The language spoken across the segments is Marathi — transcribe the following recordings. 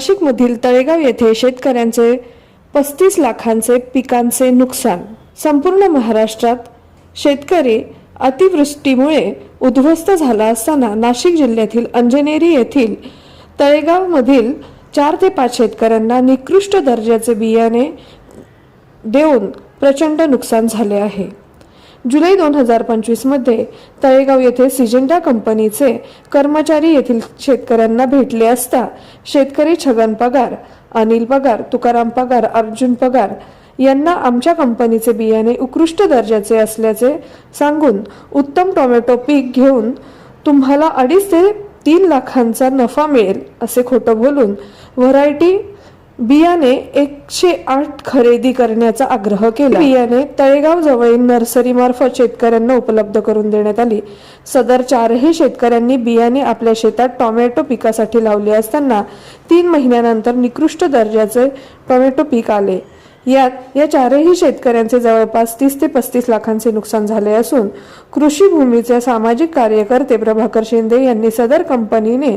नाशिकमधील तळेगाव येथे शेतकऱ्यांचे पस्तीस लाखांचे पिकांचे नुकसान. संपूर्ण महाराष्ट्रात शेतकरी अतिवृष्टीमुळे उद्ध्वस्त झाला असताना नाशिक जिल्ह्यातील अंजनेरी येथील तळेगावमधील चार ते पाच शेतकऱ्यांना निकृष्ट दर्जाचे बियाणे देऊन प्रचंड नुकसान झाले आहे. जुलै दोन हजार पंचवीसमध्ये तळेगाव येथे सिजेंडा कंपनीचे कर्मचारी येथील शेतकऱ्यांना भेटले असता शेतकरी छगन पगार अनिल पगार तुकाराम पगार अर्जुन पगार यांना आमच्या कंपनीचे बियाणे उत्कृष्ट दर्जाचे असल्याचे सांगून उत्तम टोमॅटो पीक घेऊन तुम्हाला अडीच ते तीन लाखांचा नफा मिळेल असे खोटं बोलून व्हरायटी बियाणे एकशे आठ खरेदी करण्याचा आग्रह केला. बियाणे तळेगाव जवळील नर्सरी मार्फत शेतकऱ्यांना उपलब्ध करून देण्यात आली. सदर चारही शेतकऱ्यांनी बियाणे आपल्या शेतात टोमॅटो पिकासाठी लावले असताना तीन महिन्यानंतर निकृष्ट दर्जाचे टोमॅटो पीक आले. यात या चारही शेतकऱ्यांचे जवळपास तीस ते पस्तीस लाखांचे नुकसान झाले असून कृषी भूमीचे सामाजिक कार्यकर्ते प्रभाकर शिंदे यांनी सदर कंपनीने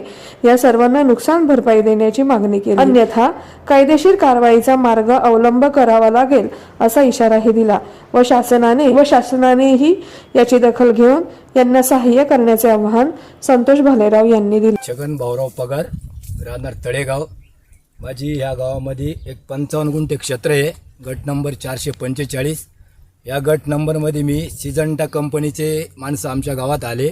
या सर्वांना नुकसान भरपाई देण्याची मागणी केली. अन्यथा कायदेशीर कारवाईचा मार्ग अवलंब करावा लागेल असा इशाराही दिला. व शासनाने व शासनानेही याची दखल घेऊन यांना सहाय्य करण्याचे आवाहन संतोष भालेराव यांनी दिले. छगन भाऊराव पगार राहणार तळेगाव. माझी ह्या गावामध्ये एक पंचावन्न गुंठे क्षेत्र आहे. गट नंबर चारशे पंचेचाळीस. या गट नंबरमध्ये मी सिजंटा कंपनीचे माणसं आमच्या गावात आले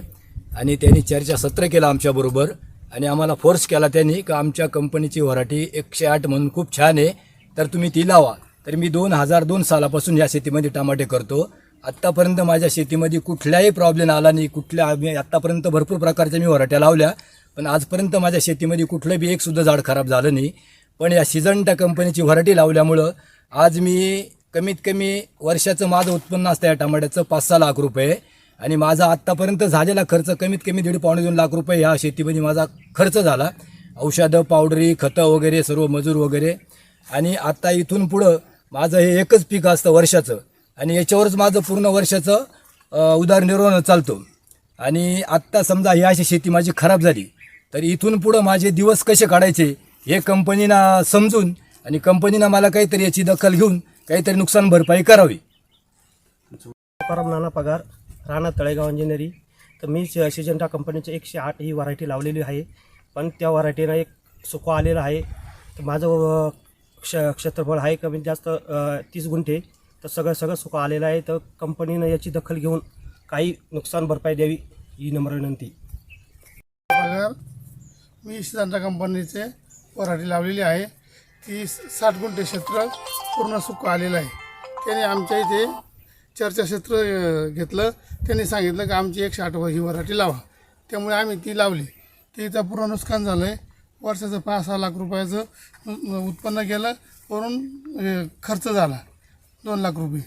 आणि त्यांनी चर्चासत्र केलं आमच्याबरोबर आणि आम्हाला फोर्स केला त्यांनी का आमच्या कंपनीची व्हरायटी एकशे आठ म्हणून खूप छान आहे. तर तुम्ही ती लावा. तर मी दोन हजार दोन सालापासून या शेतीमध्ये टमाटे करतो. आत्तापर्यंत माझ्या शेतीमध्ये कुठल्याही प्रॉब्लेम आला नाही. कुठल्या आम्ही आत्तापर्यंत भरपूर प्रकारच्या मी व्हरट्या लावल्या. पण आजपर्यंत माझ्या शेतीमध्ये कुठलं बी एकसुद्धा झाड खराब झालं नाही. पण या सिजंटा कंपनीची व्हरायटी लावल्यामुळं आज मी कमीत कमी वर्षाचं माझं उत्पन्न असतं या टमाट्याचं पाच सहा लाख रुपये. आणि माझा आत्तापर्यंत झालेला खर्च कमीत कमी दीड पावणे दोन लाख रुपये ह्या शेतीमध्ये माझा खर्च झाला. औषधं पावडरी खतं वगैरे सर्व मजूर वगैरे. आणि आत्ता इथून पुढं माझं हे एकच पीक असतं वर्षाचं. आणि याच्यावरच माझं पूर्ण वर्षाचं उदारनिर्वाह उदरनिर्वाह चालतो. आणि आत्ता समजा ही अशी शेती माझी खराब झाली तर इथून पुढं माझे दिवस कसे काढायचे हे कंपनीना समजून आणि कंपनीनं मला काहीतरी याची दखल घेऊन काहीतरी नुकसान भरपाई करावी. परम नाना पगार राणा तळेगाव इंजिनिअरी तर मी श- सिजंटा कंपनीची एकशे आठ ही व्हरायटी लावलेली आहे. पण त्या व्हरायटीनं एक सुकवा आलेला आहे. तर माझं क्ष क्षेत्रफळ आहे कमीत जास्त तीस गुंठे. तर सगळं सगळं सुका आलेलं आहे. तर कंपनीनं याची दखल घेऊन काही नुकसान भरपाई द्यावी ही नम्र विनंती. पगार मी सिद्धांत कंपनीचे वराठी लावलेली आहे. ती साठ गुंठे क्षेत्र पूर्ण सुख आलेलं आहे. त्याने आमच्या इथे चर्चाक्षेत्र घेतलं. त्यांनी सांगितलं की आमची एकशे आठ ही वराठी लावा. त्यामुळे आम्ही ती लावली. तिचं पूर्ण नुकसान झालं आहे वर्षाचं पाच सहा लाख रुपयाचं उत्पन्न केलं वरून खर्च झाला. दोन लाख रुपये.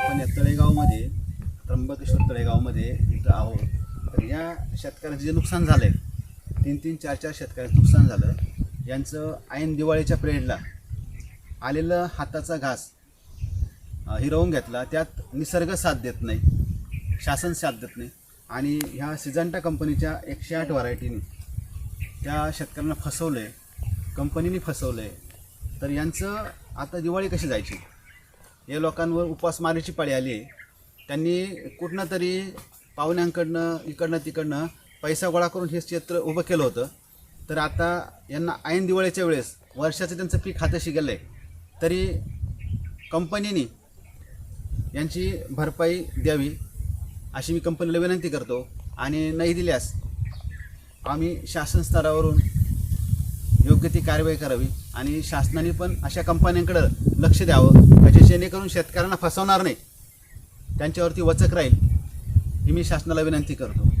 आपण या तळेगावमध्ये त्र्यंबकेश्वर तळेगावमध्ये इथं आहोत. तर या शेतकऱ्यांचं जे नुकसान झालं आहे तीन तीन चार चार शेतकऱ्यांचं नुकसान झालं. यांचं ऐन दिवाळीच्या पिरियडला आलेलं हाताचा घास हिरवून घेतला. त्यात निसर्ग साथ देत नाही शासन साथ देत नाही. आणि ह्या सिजंटा कंपनीच्या एकशे आठ व्हरायटीने त्या शेतकऱ्यांना फसवलं आहे कंपनीने फसवलं आहे तर यांचं आता दिवाळी कशी जायची? या लोकांवर उपासमारीची पाळी आली आहे. त्यांनी कुठनं तरी पाहुण्यांकडनं इकडनं तिकडनं पैसा गोळा करून हे क्षेत्र उभं केलं होतं. तर आता यांना ऐन दिवाळीच्या वेळेस वर्षाचं त्यांचं पीक हाताशी गेलं आहे तरी कंपनीने यांची भरपाई द्यावी अशी मी कंपनीला विनंती करतो आणि नाही दिल्यास आम्ही शासन स्तरावरून योग्य ती कारवाई करावी आणि शासनाने पण अशा कंपन्यांकडं लक्ष द्यावं म्हणजे जेणेकरून शेतकऱ्यांना फसवणार नाही. त्यांच्यावरती वचक राहील ही मी शासनाला विनंती करतो.